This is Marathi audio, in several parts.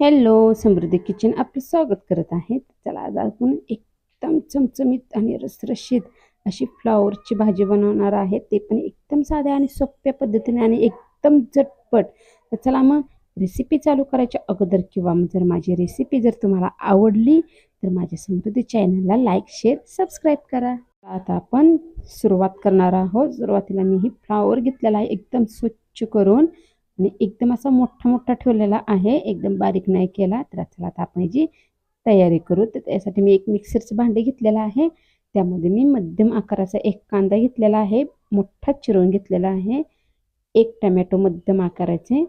हॅलो समृद्धी किचन आपलं स्वागत करत आहे चला आज आपण एकदम चमचमीत आणि रसरशीत अशी फ्लावरची भाजी बनवणार आहे. ते पण एकदम साध्या आणि सोप्या पद्धतीने आणि एकदम झटपट. तर चला मग रेसिपी चालू करायच्या अगोदर किंवा मग जर माझी रेसिपी जर तुम्हाला आवडली तर माझ्या समृद्धी चॅनलला लाईक शेअर सबस्क्राईब करा. आता आपण सुरुवात करणार आहोत. सुरुवातीला मी ही फ्लावर घेतलेला आहे एकदम स्वच्छ करून. आणि एकदम असा मोठा मोठा ठेवलेला आहे एकदम बारीक नाही केला. तर चला आता आपण याची तयारी करू. तर त्यासाठी मी एक मिक्सरचं भांडे घेतलेलं आहे. त्यामध्ये मी मध्यम आकाराचा एक कांदा घेतलेला आहे. मोठा चिरून घेतलेला आहे. एक टमॅटो मध्यम आकाराचे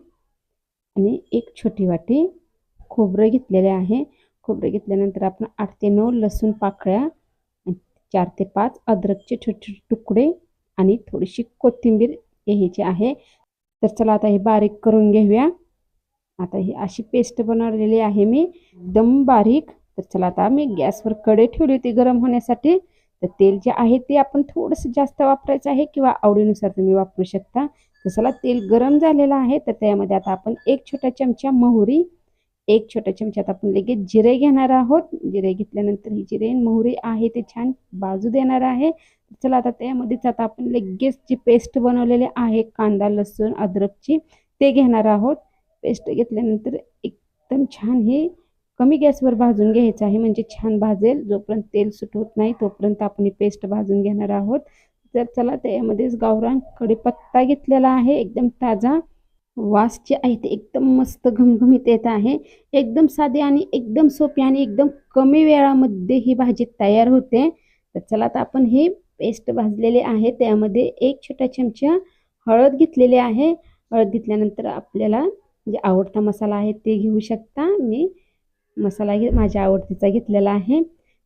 आणि एक छोटी वाटी खोबरं घेतलेले आहे. खोबरं घेतल्यानंतर आपण आठ ते नऊ लसूण पाकळ्या चार ते पाच अद्रकचे छोटे छोटे तुकडे आणि थोडीशी कोथिंबीर ह्याची आहे. तर चला आता हे बारीक करून घेऊया. आता ही अशी पेस्ट बनवलेली आहे मी एकदम बारीक. तर चला आता मी गॅसवर कडे ठेवली होती गरम होण्यासाठी. तर तेल जे आहे ते आपण थोडंसं जास्त वापरायचं आहे किंवा आवडीनुसार तुम्ही वापरू शकता. तर चला तेल गरम झालेलं आहे तर त्यामध्ये आता आपण एक छोटा चमचा मोहरी एक छोट्या चमच्यात आपण लगेच जिरे घेणार आहोत. जिरे घेतल्यानंतर ही जिरे मोहरी आहे ते छान बाजू देणार आहे. चला आता त्यामध्येच आता आपण लगेच जी पेस्ट बनवलेली आहे कांदा लसूण अद्रकची ते घेणार आहोत. पेस्ट घेतल्यानंतर एकदम छान हे कमी गॅसवर भाजून घ्यायचं आहे. म्हणजे छान भाजेल. जोपर्यंत तेल सुटवत नाही तोपर्यंत आपण ही पेस्ट भाजून घेणार आहोत. तर चला त्यामध्येच गावरान पत्ता घेतलेला आहे. एकदम ताजा. वास जे आहे ते एकदम मस्त घमघमीत येत आहे. एकदम साधे आणि एकदम सोपे आणि एकदम कमी वेळामध्ये ही भाजी तयार होते. तर चला आता आपण हे पेस्ट भाजलेले आहे. त्यामध्ये एक छोटा चमचा हळद घेतलेली आहे. हळद घेतल्यानंतर आपल्याला जे आवडता मसाला आहे ते घेऊ शकता. मी मसाला घे माझ्या आवडतीचा घेतलेला आहे.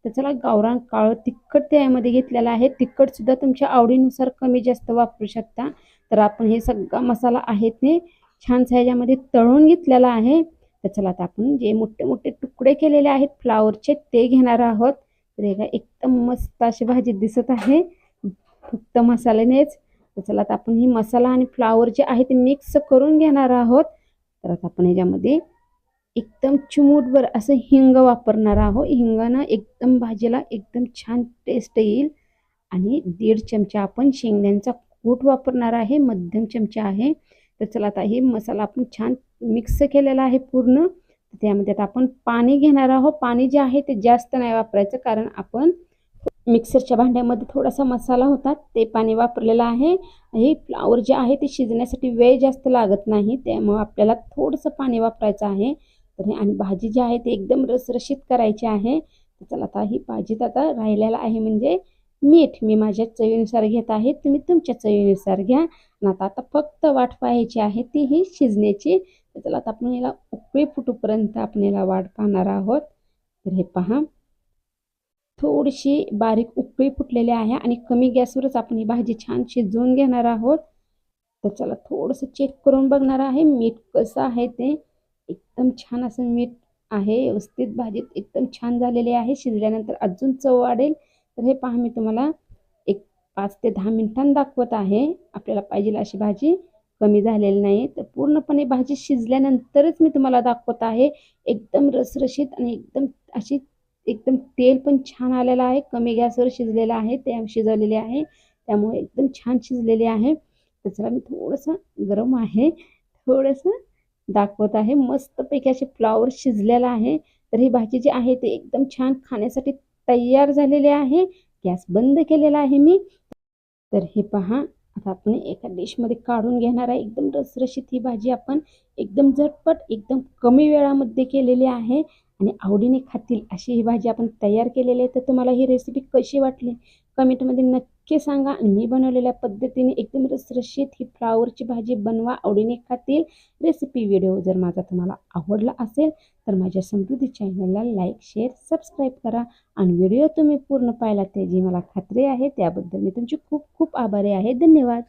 तर चला गावरान काळं तिखट त्यामध्ये घेतलेला आहे. तिखटसुद्धा तुमच्या आवडीनुसार कमी जास्त वापरू शकता. तर आपण हे सगळा मसाला आहे ते छान साह्यामध्ये तळून घेतलेला आहे. तर चला आता आपण जे मोठे मोठे तुकडे केलेले आहेत फ्लावरचे ते घेणार आहोत. तर हे एकदम मस्त अशी भाजी दिसत आहे. फक्त मसाल्यानेच तर चला आता आपण ही मसाला आणि फ्लावर जे आहे ते मिक्स करून घेणार आहोत. तर आता आपण ह्याच्यामध्ये एकदम चिमूटभर असं हिंग वापरणार आहोत. हिंगानं एकदम भाजीला एकदम छान टेस्ट येईल. आणि दीड चमचा आपण शेंगद्यांचा कूट वापरणार आहे. मध्यम चमचा आहे. तर चला आता हे मसाला आपण छान मिक्स केलेला आहे पूर्ण. त्यामध्ये आता आपण पाणी घेणार आहोत. पाणी जे आहे ते जास्त नाही वापरायचं कारण आपण मिक्सरच्या भांड्यामध्ये थोडासा मसाला होता ते पाणी वापरलेलं आहे. हे फ्लावर जे आहे ते शिजण्यासाठी वेळ जास्त लागत नाही. त्यामुळे आपल्याला थोडंसं पाणी वापरायचं आहे. तर आणि भाजी जी आहे ती एकदम रसरशीत करायची आहे. तर चला आता ही भाजीत आता राहिलेला आहे म्हणजे मीठ. मी माझ्या चवीनुसार घेत आहे. तुम्ही तुमच्या चवीनुसार घ्या. आणि आता आता फक्त वाट पाहायची आहे ती ही शिजण्याची. तर चला आता आपण याला उकळी फुटूपर्यंत आपण याला वाट पाहणार आहोत. तर हे पहा. थोडीशी बारीक उकळी फुटलेली आहे आणि कमी गॅसवरच आपण ही भाजी छान शिजवून घेणार आहोत. तर चला थोडंसं चेक करून बघणार आहे मीठ कसं आहे ते. एकदम छान असं मीठ आहे व्यवस्थित भाजीत एकदम छान झालेली आहे. शिजल्यानंतर अजून चव वाढेल. तर हे पहा मी तुम्हाला एक पाच ते दहा मिनिटांनी दाखवत आहे. आपल्याला पाहिजे अशी भाजी. कमी झालेली नाही. तर पूर्णपणे भाजी शिजल्यानंतरच मी तुम्हाला दाखवत आहे. एकदम रसरशीत आणि एकदम अशी एकदम तेल पण छान आलेलं आहे. कमी गॅसवर शिजलेलं आहे. ते शिजवलेले आहे. त्यामुळे एकदम छान शिजलेले आहे. तर चला मी थोडंसं गरम आहे. थोडंसं दाखवत आहे. मस्तपैकी असे फ्लावर शिजलेला आहे. तर ही भाजी जी आहे ते एकदम छान खाण्यासाठी तयार झालेली आहे. गॅस बंद केलेला आहे मी. तर हे पहा आता आपण एका डिशमध्ये काढून घेणार आहे. एकदम रसरशीत ही भाजी आपण एकदम झटपट एकदम कमी वेळामध्ये केलेली आहे. आणि आवडीने खातील अशी ही भाजी आपण तयार केलेली आहे. तर तुम्हाला ही रेसिपी कशी वाटली? कमेंटमध्ये नक्की सांगा. आणि मी बनवलेल्या पद्धतीने एकदम रसरशीत ही फ्लावरची भाजी बनवा आवडीने खातील. रेसिपी व्हिडिओ जर माझा तुम्हाला आवडला असेल तर माझ्या समृद्धी चॅनलला लाईक शेअर सबस्क्राईब करा. आणि व्हिडिओ तुम्ही पूर्ण पाहिला त्याची मला खात्री आहे त्याबद्दल मी तुमची खूप खूप आभारी आहे. धन्यवाद.